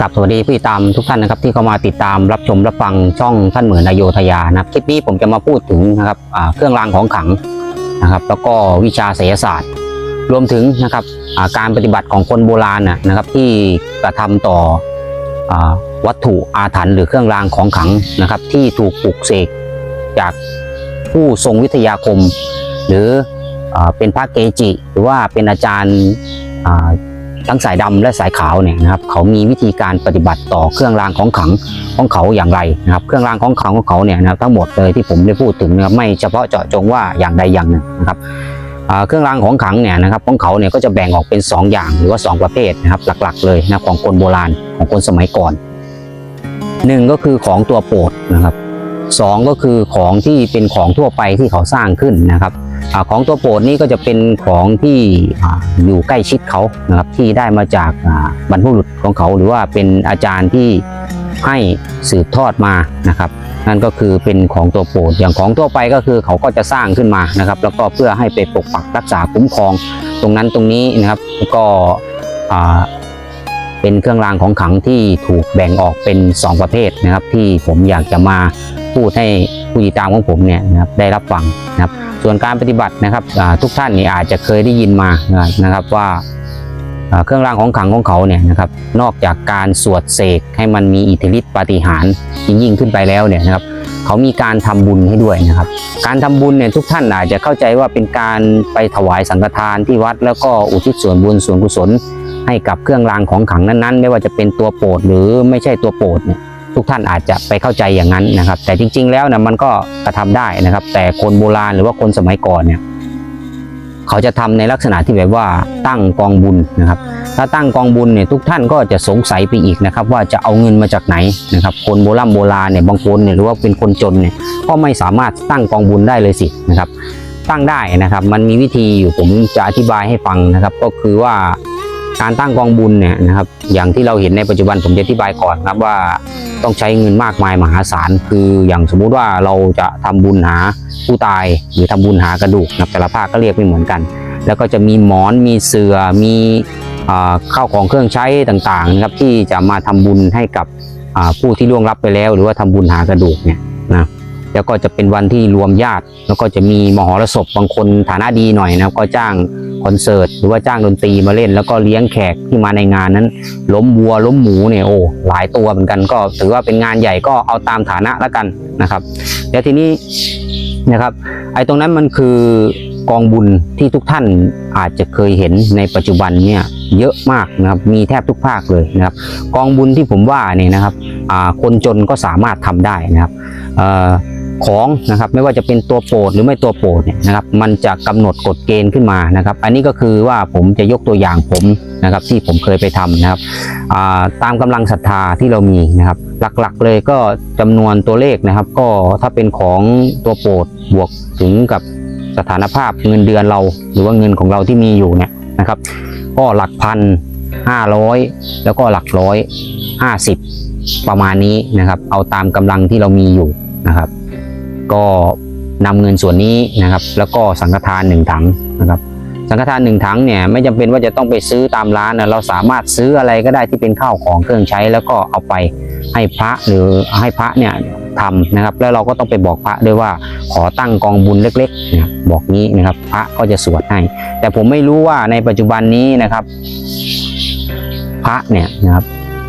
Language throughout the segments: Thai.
กับสวัสดีผู้ติดตามทุกท่านนะครับที่เข้ามาติดตามรับชมรับฟังช่องท่านเหมือนนายโยธยานะครับคลิปนี้ผมจะมาพูดถึงนะครับเครื่องรางของขลังนะครับ แล้วก็วิชาไสยศาสตร์ รวมถึงนะครับการปฏิบัติของคนโบราณนะครับที่กระทำต่ออวัตถุอาถรรพ์หรือเครื่องรางของขลังนะครับ ที่ถูกปลุกเสกจากผู้ทรงวิทยาคม หรืออเป็นพระเกจิ หรือว่าเป็นอาจารย์ ทั้งสายดำและสายขาวเนี่ยนะครับเขามีวิธีการปฏิบัติต่อเครื่องรางของขังของเขาอย่างไรนะครับเครื่องรางของขังของเขาเนี่ยนะครับทั้งหมดเลยที่ผมได้พูดถึงนะครับไม่เฉพาะเจาะจงว่าอย่างใดอย่างหนึ่งนะครับเครื่องรางของขังเนี่ยนะครับของเขาเนี่ยก็จะแบ่งออกเป็น 2 อย่างหรือว่า 2 ประเภทนะครับหลักๆ เลยนะของคนโบราณของคนสมัยก่อนหนึ่งก็คือของตัวโปรดนะครับสองก็คือของที่เป็นของทั่วไปที่เขาสร้างขึ้นนะครับ อของตัวโปรดนี่ก็จะเป็นของที่อยู่ใกล้ชิดเขานะครับที่ได้มาจากบรรพบุรุษของเขา หรือว่าเป็นอาจารย์ที่ให้สืบทอดมานะครับ นั่นก็คือเป็นของตัวโปรดอย่างของทั่วไปก็คือเขาก็จะสร้างขึ้นมานะครับ แล้วก็เพื่อให้ไปปกปักรักษาคุ้มครองตรงนั้นตรงนี้นะครับก็เป็นเครื่องรางของขลังที่ถูกแบ่งออกเป็น 2 ประเภทนะครับ ที่ผมอยากจะมาพูดให้ผู้ติดตามของผมเนี่ยนะครับได้รับฟังนะครับ ส่วนการปฏิบัตินะครับทุกท่านนี่อาจจะเคยได้ยินมานะครับว่าเครื่องรางของขลังของเขาเนี่ยนะครับนอกจากการสวดเสกให้มันมีอิทธิฤทธิปาฏิหาริย์ยิ่งขึ้นไปแล้วเนี่ยนะครับเขามีการทำบุญให้ด้วยนะครับ การทำบุญเนี่ยทุกท่านอาจจะเข้าใจว่าเป็นการไปถวายสังฆทานที่วัด แล้วก็อุทิศส่วนบุญส่วนกุศล ให้กับเครื่องรางของขลังนั้นๆ ไม่ว่าจะเป็นตัวโปรดหรือไม่ใช่ตัวโปรดเนี่ย ทุกท่านอาจจะไปเข้าใจอย่างนั้นนะครับ แต่จริง ๆ แล้วนะมันก็กระทำได้นะครับ แต่คนโบราณหรือว่าคนสมัยก่อนเนี่ยเขาจะทำในลักษณะที่แบบว่าตั้งกองบุญนะครับ ถ้าตั้งกองบุญเนี่ยทุกท่านก็จะสงสัยไปอีกนะครับ ว่าจะเอาเงินมาจากไหนนะครับ คนโบราณโบราณเนี่ยบางคนเนี่ยหรือว่าเป็นคนจนเนี่ยก็ไม่สามารถตั้งกองบุญได้เลยสินะครับ ตั้งได้นะครับ มันมีวิธีอยู่ผมจะอธิบายให้ฟังนะครับ ก็คือว่า การตั้งกองบุญเนี่ยนะครับ อย่างที่เราเห็นในปัจจุบันผมจะอธิบายก่อนครับว่าต้องใช้เงินมากมายมหาศาลคืออย่างสมมุติว่าเราจะทำบุญหาผู้ตาย หรือทำบุญหากระดูกนะแต่ละภาคก็เรียกไม่เหมือนกัน แล้วก็จะมีหมอนมีเสื่อมีข้าวของเครื่องใช้ต่างๆนะครับที่จะมาทำบุญให้กับผู้ที่ล่วงลับไปแล้ว หรือว่าทำบุญหากระดูกเนี่ยนะ แล้วก็จะเป็นวันที่รวมญาติ แล้วก็จะมีมหรสพบางคนฐานะดีหน่อยนะครับก็จ้างคอนเสิร์ตหรือว่าจ้างดนตรีมาเล่น แล้วก็เลี้ยงแขกที่มาในงานนั้น ล้มวัวล้มหมูเนี่ยโอ้หลายตัวเหมือนกัน ก็ถือว่าเป็นงานใหญ่ก็เอาตามฐานะแล้วกันนะครับแล้วทีนี้นะครับ ไอ้ตรงนั้นมันคือกองบุญที่ทุกท่านอาจจะเคยเห็นในปัจจุบันเนี่ยเยอะมากนะครับมีแทบทุกภาคเลยนะครับกองบุญที่ผมว่าเนี่ยนะครับคนจนก็สามารถทำได้นะครับเอ่อ ของนะครับไม่ว่าจะเป็นตัวโปรดหรือไม่ตัวโปรดเนี่ยนะครับมันจะกำหนดกฎเกณฑ์ขึ้นมานะครับ อันนี้ก็คือว่าผมจะยกตัวอย่างผมนะครับที่ผมเคยไปทำนะครับาตามกำลังศรัทธาที่เรามีนะครับ หลักๆเลยก็จำนวนตัวเลขนะครับ ก็ถ้าเป็นของตัวโปรดบวกถึงกับสถานภาพเงินเดือนเรา หรือว่าเงินของเราที่มีอยู่เนี่ยนะครับ ก็หลักพันห้าร้อยแล้วก็หลักร้อยห้าสิบประมาณนี้นะครับ เอาตามกำลังที่เรามีอยู่นะครับ ก็นำเงินส่วนนี้นะครับ แล้วก็สังฆทานหนึ่งถังนะครับ สังฆทานหนึ่งถังเนี่ยไม่จำเป็นว่าจะต้องไปซื้อตามร้านนะเราสามารถซื้ออะไรก็ได้ที่เป็นข้าวของเครื่องใช้ แล้วก็เอาไปให้พระหรือให้พระเนี่ยทำนะครับ แล้วเราก็ต้องไปบอกพระด้วยว่าขอตั้งกองบุญเล็กๆนะบอกนี้นะครับ พระก็จะสวดให้ แต่ผมไม่รู้ว่าในปัจจุบันนี้นะครับ พระเนี่ยนะครับ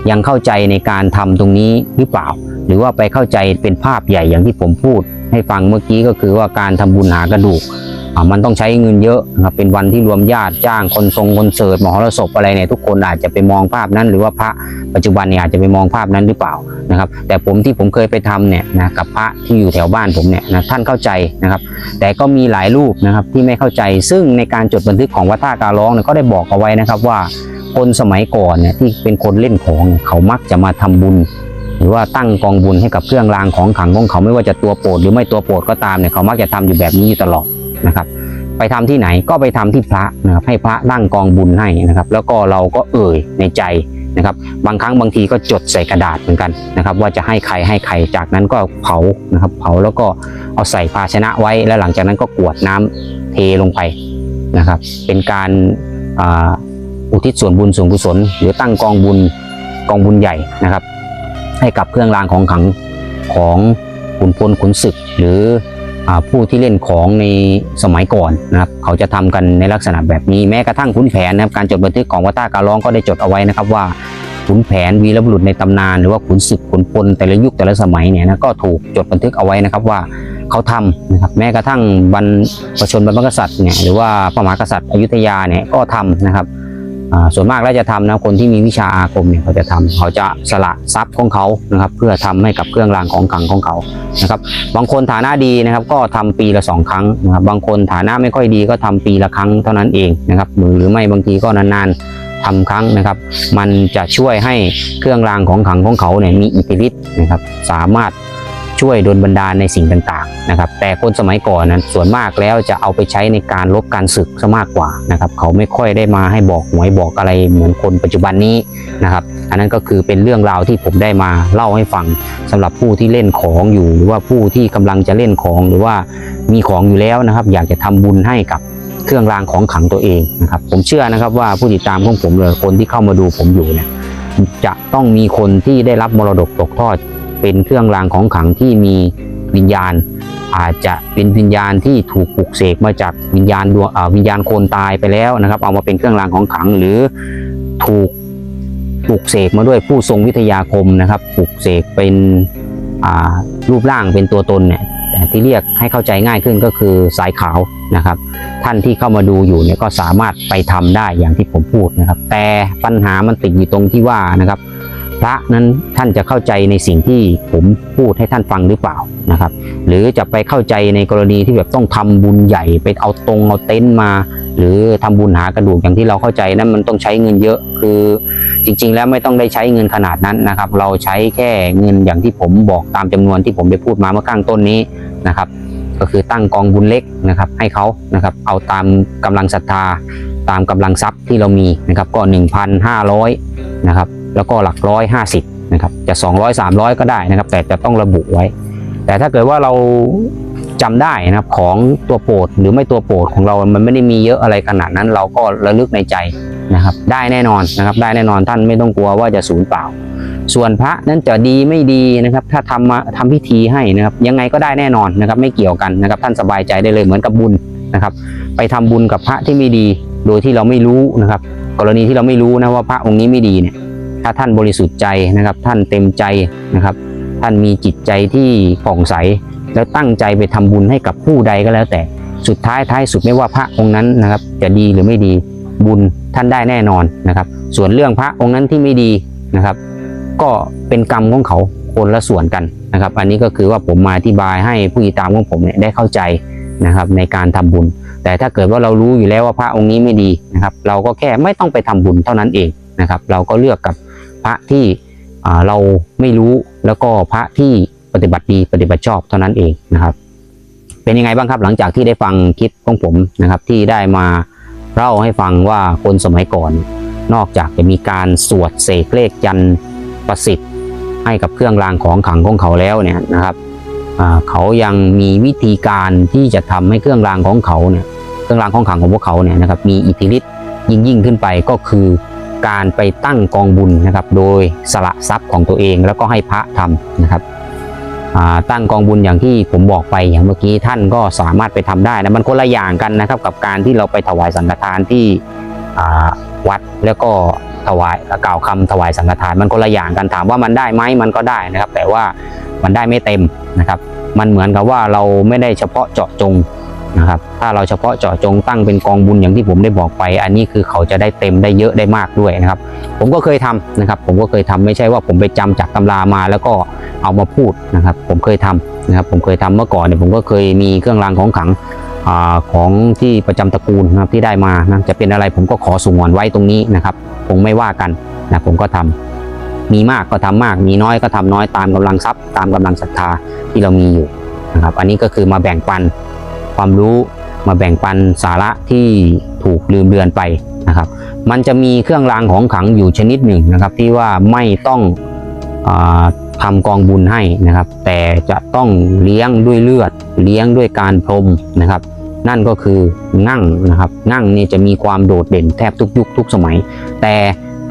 ยังเข้าใจในการทำตรงนี้หรือเปล่า หรือว่าไปเข้าใจเป็นภาพใหญ่อย่างที่ผมพูด ให้ฟังเมื่อกี้ก็คือว่าการทำบุญหากระดูกมันต้องใช้เงินเยอะนะครับเป็นวันที่รวมญาติจ้างคนทรงคนเสิร์ตมหรสพอะไรเนี่ยทุกคนอาจจะไปมองภาพนั้น หรือว่าพระปัจจุบันเนี่ยอาจจะไปมองภาพนั้นหรือเปล่านะครับ แต่ผมที่ผมเคยไปทำเนี่ยนะกับพระที่อยู่แถวบ้านผมเนี่ยนะท่านเข้าใจนะครับ แต่ก็มีหลายรูปนะครับที่ไม่เข้าใจ ซึ่งในการจดบันทึกของวัดท่าการร้องเนี่ยก็ได้บอกเอาไว้นะครับว่า คนสมัยก่อนเนี่ยที่เป็นคนเล่นของเขามักจะมาทำบุญ หรือว่าตั้งกองบุญให้กับเครื่องรางของขลังของเขาไม่ว่าจะตัวโปรดหรือไม่ตัวโปรดก็ตามเนี่ยเขามักจะทำอยู่แบบนี้อยู่ตลอดนะครับไปทำที่ไหนก็ไปทำที่พระนะครับให้พระตั้งกองบุญให้นะครับ แล้วก็เราก็เอ่ยในใจนะครับ บางครั้งบางทีก็จดใส่กระดาษเหมือนกันนะครับ ว่าจะให้ใครให้ใครจากนั้นก็เผานะครับ เผาแล้วก็เอาใส่ภาชนะไว้แล้วหลังจากนั้นก็กวดน้ำเทลงไปนะครับ เป็นการ อุทิศส่วนบุญส่วนกุศล หรือตั้งกองบุญกองบุญใหญ่นะครับ ให้กับเครื่องรางของขังของขุนพลขุนศึก หรืออผู้ที่เล่นของในสมัยก่อนนะครับ เขาจะทำกันในลักษณะแบบนี้แม้กระทั่งขุนแผนนะครับการจดบันทึกของวัตาการร้องก็ได้จดเอาไว้นะครับว่าขุนแผนวีรบุรุษในตำนาน หรือว่าขุนศึกขุนพลแต่ละยุคแต่ละสมัยเนี่ยนะก็ถูกจดบันทึกเอาไว้นะครับว่าเขาทำนะครับแม้กระทั่งบรรพชนบรรพกษัตริย์เนี่ยหรือว่าพระมหากษัตริย์อยุธยาเนี่ยก็ทำนะครับ ส่วนมากแล้วจะทำนะคนที่มีวิชาอาคมเนี่ยเขาจะทำเขาจะสละทรัพย์ของเขานะครับ เพื่อทำให้กับเครื่องรางของขลังของเขานะครับ บางคนฐานะดีนะครับ ก็ทำปีละสองครั้งนะครับ บางคนฐานะไม่ค่อยดีก็ทำปีละครั้งเท่านั้นเองนะครับ หรือไม่บางทีก็นานๆทำครั้งนะครับ มันจะช่วยให้เครื่องรางของขลังของเขาเนี่ยมีอิทธิฤทธิ์นะครับ สามารถ ช่วยโดลบันดาลในสิ่งต่างๆนะครับแต่คนสมัยก่อนนั้นส่วนมากแล้วจะเอาไปใช้ในการลบการศึกซะมากกว่านะครับเขาไม่ค่อยได้มาให้บอกหวยบอกอะไรเหมือนคนปัจจุบันนี้นะครับอันนั้นก็คือเป็นเรื่องราวที่ผมได้มาเล่าให้ฟังสำหรับผู้ที่เล่นของอยู่ หรือว่าผู้ที่กำลังจะเล่นของหรือว่ามีของอยู่แล้วนะครับ อยากจะทำบุญให้กับเครื่องรางของขลังตัวเองนะครับผมเชื่อนะครับว่าผู้ติดตามของผมเลยคนที่เข้ามาดูผมอยู่เนี่ยจะต้องมีคนที่ได้รับมรดกตกทอด เป็นเครื่องรางของขลังที่มีวิญญาณ อาจจะเป็นวิญญาณที่ถูกปลุกเสกมาจากวิญญาณดวงวิญญาณคนตายไปแล้วนะครับ เอามาเป็นเครื่องรางของขลังหรือถูกปลุกเสกมาด้วยผู้ทรงวิทยาคมนะครับปลุกเสกเป็นรูปร่างเป็นตัวตนเนี่ยแต่ที่เรียกให้เข้าใจง่ายขึ้นก็คือสายขาวนะครับ ท่านที่เข้ามาดูอยู่เนี่ยก็สามารถไปทำได้อย่างที่ผมพูดนะครับ แต่ปัญหามันติดอยู่ตรงที่ว่านะครับ ระนั้นท่านจะเข้าใจในสิ่งที่ผมพูดให้ท่านฟังหรือเปล่านะครับ หรือจะไปเข้าใจในกรณีที่แบบต้องทำบุญใหญ่ไปเอาตรงเอาเต็นท์มา หรือทำบุญหากระดูกอย่างที่เราเข้าใจนั้นมันต้องใช้เงินเยอะคือจริง ๆ แล้วไม่ต้องได้ใช้เงินขนาดนั้นนะครับ เราใช้แค่เงินอย่างที่ผมบอกตามจำนวนที่ผมได้พูดมาเมื่อข้างต้นนี้นะครับ ก็คือตั้งกองบุญเล็กนะครับ ให้เขานะครับเอาตามกำลังศรัทธาตามกำลังทรัพย์ที่เรามีนะครับก็ 1,500นะครับ แล้วก็หลักร้อยห้าสิบนะครับจะ 200 300 ก็ได้นะครับ แต่จะต้องระบุไว้ แต่ถ้าเกิดว่าเราจำได้นะครับของตัวโปรดหรือไม่ตัวโปรดของเรา มันไม่ได้มีเยอะอะไรขนาดนั้น เราก็ระลึกในใจนะครับ ได้แน่นอนนะครับ ได้แน่นอนท่านไม่ต้องกลัวว่าจะสูญเปล่า ส่วนพระนั้นจะดีไม่ดีนะครับ ถ้าทำมาทำพิธีให้นะครับ ยังไงก็ได้แน่นอนนะครับ ไม่เกี่ยวกันนะครับ ท่านสบายใจได้เลยเหมือนกับบุญนะครับ ไปทำบุญกับพระที่ไม่ดี โดยที่เราไม่รู้นะครับ กรณีที่เราไม่รู้นะว่าพระองค์นี้ไม่ดีเนี่ย ถ้าท่านบริสุทธิ์ใจนะครับ ท่านเต็มใจนะครับ ท่านมีจิตใจที่ผ่องใส แล้วตั้งใจไปทำบุญให้กับผู้ใดก็แล้ว แต่สุดท้ายท้ายสุดไม่ว่าพระองค์นั้นนะครับ จะดีหรือไม่ดีบุญท่านได้แน่นอนนะครับ ส่วนเรื่องพระองค์นั้นที่ไม่ดีนะครับ ก็เป็นกรรมของเขาคนละส่วนกันนะครับ อันนี้ก็คือว่าผมมาอธิบายให้ผู้ติดตามของผมเนี่ยได้เข้าใจนะครับในการทำบุญ แต่ถ้าเกิดว่าเรารู้อยู่แล้วว่าพระองค์นี้ไม่ดีนะครับ เราก็แค่ไม่ต้องไปทำบุญเท่านั้นเองนะครับ เราก็เลือกกับ พระที่เราไม่รู้แล้วก็พระที่ปฏิบัติดีปฏิบัติชอบเท่านั้นเองนะครับ เป็นยังไงบ้างครับหลังจากที่ได้ฟังคลิปของผมนะครับ ที่ได้มาเล่าให้ฟังว่าคนสมัยก่อน นอกจากจะมีการสวดเสกเลขยันประสิทธิ์ ให้กับเครื่องรางของขังของเขาแล้วเนี่ยนะครับเขายังมีวิธีการที่จะทำให้เครื่องรางของเขาเนี่ยเครื่องรางของขังของพวกเขาเนี่ยนะครับมีอิทธิฤทธิ์ยิ่งยิ่งขึ้นไปก็คือ การไปตั้งกองบุญนะครับ โดยสละทรัพย์ของตัวเองแล้วก็ให้พระทำนะครับตั้งกองบุญอย่างที่ผมบอกไปอย่างเมื่อกี้ท่านก็สามารถไปทำได้นะมันคนละอย่างกันนะครับ กับการที่เราไปถวายสังฆทานที่วัดแล้วก็ถวายกล่าวคำถวายสังฆทาน มันคนละอย่างกันถามว่ามันได้ไหมมันก็ได้นะครับ แต่ว่ามันได้ไม่เต็มนะครับ มันเหมือนกับว่าเราไม่ได้เฉพาะเจาะจง นะครับ ถ้าเราเฉพาะเจาะจงตั้งเป็นกองบุญอย่างที่ผมได้บอกไป อันนี้คือเขาจะได้เต็มได้เยอะได้มากด้วยนะครับ ผมก็เคยทำนะครับ ผมก็เคยทำไม่ใช่ว่าผมไปจำจากตำรามาแล้วก็เอามาพูดนะครับ ผมเคยทำนะครับ ผมเคยทำเมื่อก่อนเนี่ยผมก็เคยมีเครื่องรางของขลังอของที่ประจำตระกูลนะครับที่ได้มานะจะเป็นอะไรผมก็ขอสงวนไว้ตรงนี้นะครับคงไม่ว่ากันนะผมก็ทำมีมากก็ทำมาก มีน้อยก็ทำน้อยตามกำลังทรัพย์ ตามกำลังศรัทธาที่เรามีอยู่นะครับ อันนี้ก็คือมาแบ่งปัน ความรู้มาแบ่งปันสาระที่ถูกลืมเลือนไปนะครับ มันจะมีเครื่องรางของขลังอยู่ชนิดหนึ่งนะครับ ที่ว่าไม่ต้องอทำกองบุญให้นะครับ แต่จะต้องเลี้ยงด้วยเลือด เลี้ยงด้วยการพรมนะครับ นั่นก็คืองั่งนะครับงั่งนี่จะมีความโดดเด่นแทบทุกยุคทุกสมัย แต่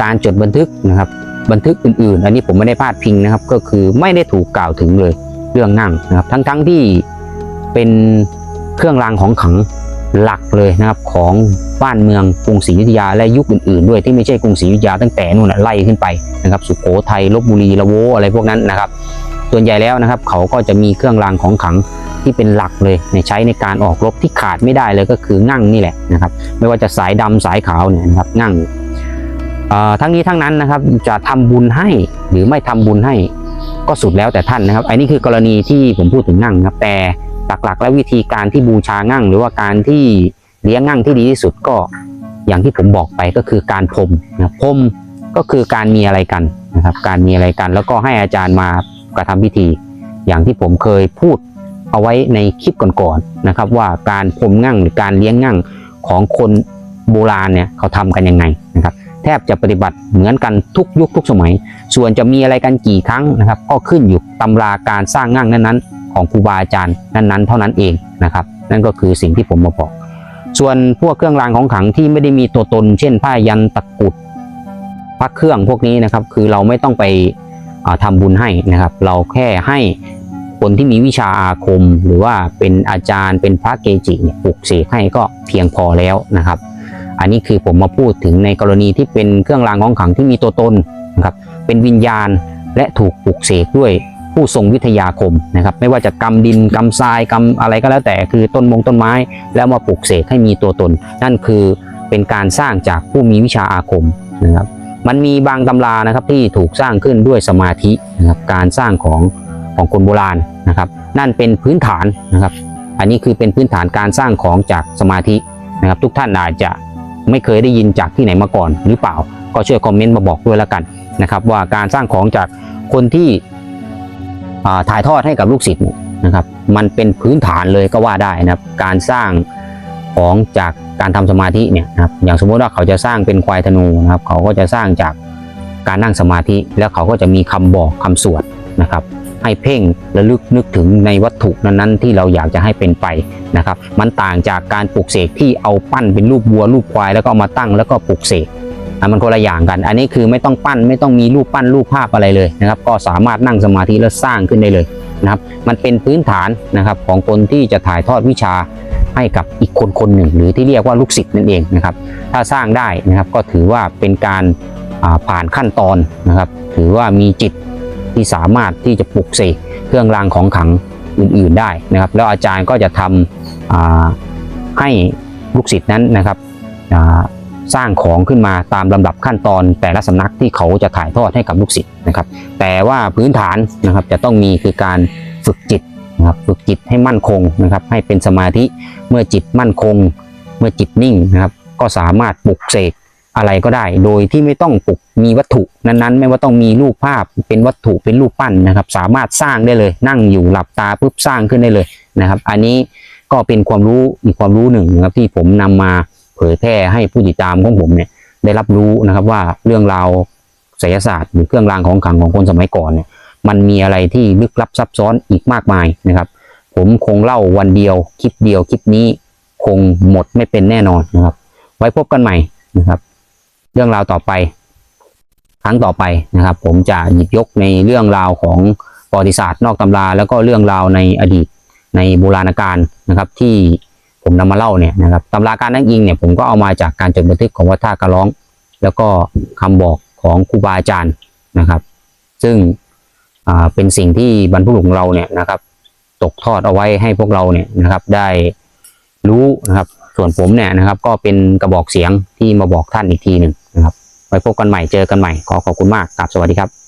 การจดบันทึกนะครับ บันทึกอื่น ๆ อันนี้ผมไม่ได้พาดพิงนะครับ ก็คือไม่ได้ถูกกล่าวถึงเลยเรื่องงั่งนะครับ ทั้งๆที่เป็น เครื่องรางของขังหลักเลยนะครับของบ้านเมืองกรุงศรีอยุธยาและยุคอื่นๆ ด้วยที่ไม่ใช่กรุงศรีอยุธยาตั้งแต่นู่นไล่ขึ้นไปนะครับ สุโขทัยลบบุรีละโวอะไรพวกนั้นนะครับ ส่วนใหญ่แล้วนะครับ เขาก็จะมีเครื่องรางของขังที่เป็นหลักเลยในใช้ในการออกรบที่ขาดไม่ได้เลยก็คืองั่งนี่แหละนะครับ ไม่ว่าจะสายดำสายขาวเนี่ยนะครับงั่งทั้งนี้ทั้งนั้นนะครับจะทำบุญให้หรือไม่ทำบุญให้ก็สุดแล้วแต่ท่านนะครับ อันนี้คือกรณีที่ผมพูดถึงงั่งนะครับแต่ หลัก ๆ และวิธีการที่บูชางั่ง หรือว่าการที่เลี้ยงงั่งที่ดีที่สุดก็อย่างที่ผมบอกไปก็คือการพรมนะพรมก็คือการมีอะไรกันนะครับการมีอะไรกัน แล้วก็ให้อาจารย์มากระทำพิธี อย่างที่ผมเคยพูดเอาไว้ในคลิปก่อนๆนะครับ ว่าการพรมงั่งหรือการเลี้ยงงั่งของคนโบราณเนี่ยเขาทำกันยังไงนะครับแทบจะปฏิบัติเหมือนกันทุกยุคทุกสมัย ส่วนจะมีอะไรกันกี่ครั้งนะครับ ก็ขึ้นอยู่ตำราการสร้างงั่งนั้นๆ ของครูบาอาจารย์นั้นๆ เท่านั้นเองนะครับนั่นก็คือสิ่งที่ผมมาบอก ส่วนพวกเครื่องรางของขลังที่ไม่ได้มีตัวตน เช่นผ้ายันตะกุดพระเครื่องพวกนี้นะครับคือเราไม่ต้องไปอ่าทำบุญให้นะครับ เราแค่ให้คนที่มีวิชาอาคม หรือว่าเป็นอาจารย์เป็นพระเกจิเนี่ยปลุกเสกให้ก็เพียงพอแล้วนะครับ อันนี้คือผมมาพูดถึงในกรณีที่เป็นเครื่องรางของขลังที่มีตัวตนนะครับเป็นวิญญาณและถูกปลุกเสกด้วย ผู้ทรงวิทยาคมนะครับไม่ว่าจะกำดินกำทรายกำอะไรก็แล้วแต่คือต้นมงต้นไม้ แล้วมาปลุกเสกให้มีตัวตน นั่นคือเป็นการสร้างจากผู้มีวิชาอาคมนะครับมันมีบางตำรานะครับที่ถูกสร้างขึ้นด้วยสมาธินะครับการสร้างของของคนโบราณนะครับ นั่นเป็นพื้นฐานนะครับ อันนี้คือเป็นพื้นฐานการสร้างของจากสมาธินะครับ ทุกท่านอาจจะไม่เคยได้ยินจากที่ไหนมาก่อนหรือเปล่า ก็ช่วยคอมเมนต์มาบอกด้วยแล้วกันนะครับ ว่าการสร้างของจากคนที่ ถ่ายทอดให้กับลูกศิษย์นะครับ มันเป็นพื้นฐานเลยก็ว่าได้นะครับ การสร้างของจากการทำสมาธิเนี่ยนะครับ อย่างสมมติว่าเขาจะสร้างเป็นควายธนูนะครับ เขาก็จะสร้างจากการนั่งสมาธิ แล้วเขาก็จะมีคำบอกคำสวดนะครับ ให้เพ่งระลึกนึกถึงในวัตถุนั้นๆ ที่เราอยากจะให้เป็นไปนะครับ มันต่างจากการปลูกเสกที่เอาปั้นเป็นรูปวัวรูปควายแล้วก็ามาตั้งแล้วก็ปลูกเสก มันคนละอย่างกัน อันนี้คือไม่ต้องปั้นไม่ต้องมีรูปปั้นรูปภาพอะไรเลยนะครับ ก็สามารถนั่งสมาธิแล้วสร้างขึ้นได้เลยนะครับ มันเป็นพื้นฐานนะครับของคนที่จะถ่ายทอดวิชาให้กับอีกคนคนหนึ่ง หรือที่เรียกว่าลูกศิษย์นั่นเองนะครับ ถ้าสร้างได้นะครับก็ถือว่าเป็นการผ่านขั้นตอนนะครับ ถือว่ามีจิตที่สามารถที่จะปลุกเสกเครื่องรางของขังอื่นๆได้นะครับ แล้วอาจารย์ก็จะทำให้ลูกศิษย์นั้นนะครับ สร้างของขึ้นมาตามลำดับขั้นตอน แต่ละสำนักที่เขาจะถ่ายทอดให้กับลูกศิษย์นะครับ แต่ว่าพื้นฐานนะครับจะต้องมีคือการฝึกจิตนะครับฝึกจิตให้มั่นคงนะครับ ให้เป็นสมาธิเมื่อจิตมั่นคง เมื่อจิตนิ่งนะครับ ก็สามารถปลุกเสกอะไรก็ได้ โดยที่ไม่ต้องปลุกมีวัตถุนั้นๆ ไม่ว่าต้องมีรูปภาพเป็นวัตถุเป็นรูปปั้นนะครับ สามารถสร้างได้เลย นั่งอยู่หลับตาปุ๊บสร้างขึ้นได้เลยนะครับ อันนี้ก็เป็นความรู้อีกความรู้หนึ่งนะครับที่ผมนำมา เผยแพร่ให้ผู้ติดตามของผมเนี่ยได้รับรู้นะครับว่าเรื่องราวไสยศาสตร์หรือเครื่องรางของขลังของคนสมัยก่อนเนี่ยมันมีอะไรที่ลึกลับซับซ้อนอีกมากมายนะครับ ผมคงเล่าวันเดียวคลิปเดียวคลิปนี้คงหมดไม่เป็นแน่นอนนะครับ ไว้พบกันใหม่นะครับ เรื่องราวต่อไป ครั้งต่อไปนะครับ ผมจะหยิบยกในเรื่องราวของประวัติศาสตร์นอกตำรา แล้วก็เรื่องราวในอดีตในโบราณกาลนะครับที่ ผมนำมาเล่าเนี่ยนะครับตำราการนั่งอิงเนี่ยผมก็เอามาจากการจดบันทึกของวัดท่ากระร้อง แล้วก็คำบอกของครูบาอาจารย์นะครับ ซึ่งเป็นสิ่งที่บรรพบุรุษของเราเนี่ยนะครับ ตกทอดเอาไว้ให้พวกเราเนี่ยนะครับได้รู้นะครับ ส่วนผมเนี่ยนะครับ ก็เป็นกระบอกเสียงที่มาบอกท่านอีกทีหนึ่งนะครับ ไว้พบกันใหม่เจอกันใหม่ขอขอบคุณมากกราบสวัสดีครับ